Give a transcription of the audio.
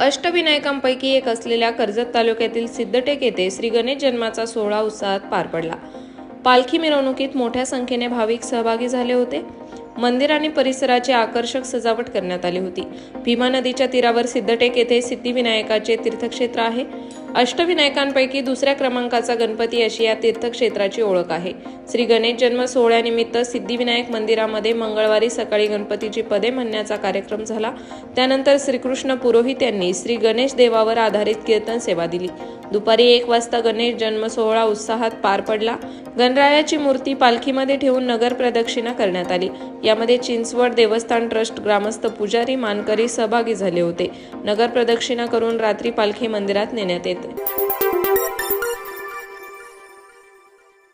अष्टविनायकांपैकी एक असलेल्या कर्जत तालुक्यातील सिद्धटेक येथे श्री गणेश जन्माचा सोहळा उत्साहात पार पडला. पालखी मिरवणुकीत मोठ्या संख्येने भाविक सहभागी झाले होते. मंदिर आणि परिसराची आकर्षक सजावट करण्यात आली होती. भीमा नदीच्या तीरावर सिद्धटेक येथे सिद्धिविनायकाचे तीर्थक्षेत्र आहे. अष्टविनायकांपैकी दुसऱ्या क्रमांकाचा गणपती अशी या तीर्थक्षेत्राची ओळख आहे. श्री गणेश जन्म सोहळ्यानिमित्त सिद्धिविनायक मंदिरामध्ये मंगळवारी सकाळी गणपतीची पदे म्हणण्याचा कार्यक्रम झाला. त्यानंतर श्रीकृष्ण पुरोहित यांनी श्री गणेश देवावर आधारित कीर्तन सेवा दिली. दुपारी एक वाजता गणेश जन्म सोहळा उत्साहात पार पडला. गणरायाची मूर्ती पालखीमध्ये ठेवून नगर प्रदक्षिणा करण्यात आली. यामध्ये चिंचवड देवस्थान ट्रस्ट ग्रामस्थ पुजारी मानकरी सहभागी झाले होते. नगर प्रदक्षिणा करून रात्री पालखी मंदिरात नेण्यात येते.